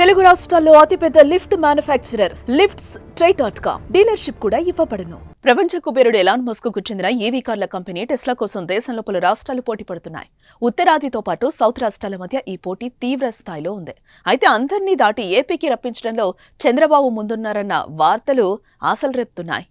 తెలుగు రాష్ట్రాల్లో అతిపెద్ద lift manufacturer lifts try dot com dealership కూడా ఇవ్వబడును. ప్రపంచ కుబేరుడు ఎలాన్ మస్కుకు చెందిన ఈవీ కార్ల కంపెనీ టెస్లా కోసం దేశంలో పలు రాష్ట్రాలు పోటీ పడుతున్నాయి. ఉత్తరాదితో పాటు సౌత్ రాష్ట్రాల మధ్య ఈ పోటీ తీవ్ర స్థాయిలో ఉంది. అయితే అందరినీ దాటి ఏపీకి రప్పించడంలో చంద్రబాబు ముందున్నారన్న వార్తలు ఆశలు రేపుతున్నాయి.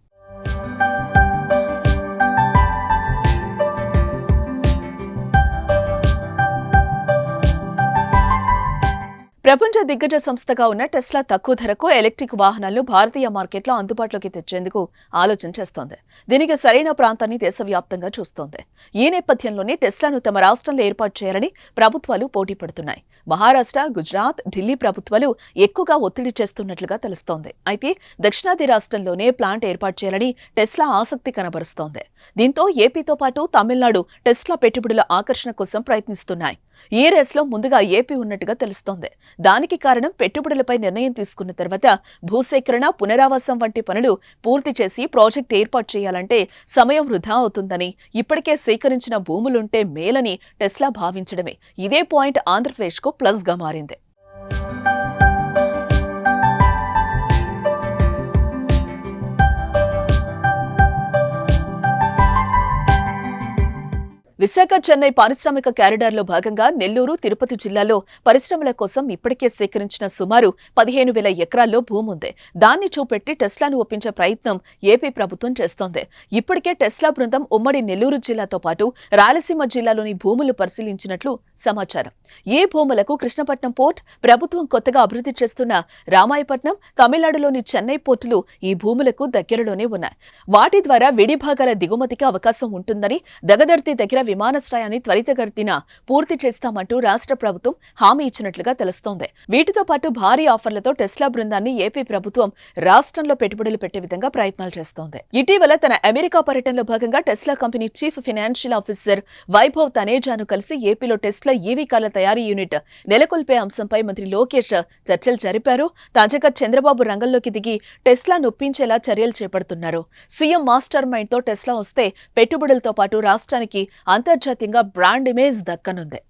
ప్రపంచ దిగ్గజ సంస్థగా ఉన్న టెస్లా తక్కువ ధరకు ఎలక్ట్రిక్ వాహనాలను భారతీయ మార్కెట్లో అందుబాటులోకి తెచ్చేందుకు ఆలోచన చేస్తోంది. దీనికి సరైన ప్రాంతాన్ని దేశవ్యాప్తంగా చూస్తోంది. ఈ నేపథ్యంలోనే టెస్లాను తమ రాష్ట్రంలో ఏర్పాటు చేయాలని ప్రభుత్వాలు పోటీ పడుతున్నాయి. మహారాష్ట్ర గుజరాత్ ఢిల్లీ ప్రభుత్వాలు ఎక్కువగా ఒత్తిడి చేస్తున్నట్లుగా తెలుస్తోంది. అయితే దక్షిణాది రాష్ట్రంలోనే ప్లాంట్ ఏర్పాటు చేయాలని టెస్లా ఆసక్తి కనబరుస్తోంది. దీంతో ఏపీతో పాటు తమిళనాడు టెస్లా పెట్టుబడుల ఆకర్షణ కోసం ప్రయత్నిస్తున్నాయి. ఈ రేస్లో ముందుగా ఏపీ ఉన్నట్టుగా తెలుస్తోంది. దానికి కారణం పెట్టుబడులపై నిర్ణయం తీసుకున్న తర్వాత భూసేకరణ పునరావాసం వంటి పనులు పూర్తి చేసి ప్రాజెక్ట్ ఏర్పాటు చేయాలంటే సమయం వృధా అవుతుందని ఇప్పటికే సేకరించిన భూములుంటే మేలని టెస్లా భావించడమే. ఇదే పాయింట్ ఆంధ్రప్రదేశ్కు ప్లస్గా మారింది. విశాఖ చెన్నై పారిశ్రామిక క్యారిడార్లో భాగంగా నెల్లూరు తిరుపతి జిల్లాలో పరిశ్రమల కోసం ఇప్పటికే సేకరించిన సుమారు పదిహేను వేల ఎకరాల్లో భూమి ఉంది. దాన్ని చూపెట్టి టెస్లాను ఒప్పించే ప్రయత్నం ఏపీ ప్రభుత్వం చేస్తోంది. ఇప్పటికే టెస్లా బృందం ఉమ్మడి నెల్లూరు జిల్లాతో పాటు రాయలసీమ జిల్లాలోని భూములు పరిశీలించినట్లు సమాచారం. ఏ భూములకు కృష్ణపట్నం పోర్ట్ ప్రభుత్వం కొత్తగా అభివృద్ధి చేస్తున్న రామాయపట్నం తమిళనాడులోని చెన్నై పోర్టులు ఈ భూములకు దగ్గరలోనే ఉన్నాయి. వాటి ద్వారా విడిభాగాల దిగుమతికి అవకాశం ఉంటుందని దగదర్తి దగ్గర విమానాశ్రయాన్ని త్వరితగతిన పూర్తి చేస్తామంటూ రాష్ట్ర ప్రభుత్వం హామీ ఇచ్చినట్లుగా తెలుస్తోంది. వీటితో పాటు భారీ ఆఫర్లతో టెస్లా బృందాన్ని ఏపీ ప్రభుత్వం రాష్ట్రంలో పెట్టుబడులు పెట్టే విధంగా ప్రయత్నాలు చేస్తోంది. ఇటీవల తన అమెరికా పర్యటనలో భాగంగా Tesla company chief financial officer Vaibhav తనేజాను కలిసి ఏపీలో టెస్లా ఈవీ కార్ల తయారీ యూనిట్ నెలకొల్పే అంశంపై మంత్రి లోకేష్ చర్చలు జరిపారు. తాజాగా చంద్రబాబు రంగంలోకి దిగి టెస్లా నొప్పించేలా చర్యలు చేపడుతున్నారు. సీఎం మాస్టర్ మైండ్తో టెస్లా వస్తే పెట్టుబడులతో పాటు రాష్ట్రానికి అంతర్జాతీయంగా బ్రాండ్ ఇమేజ్ దక్కనుంది.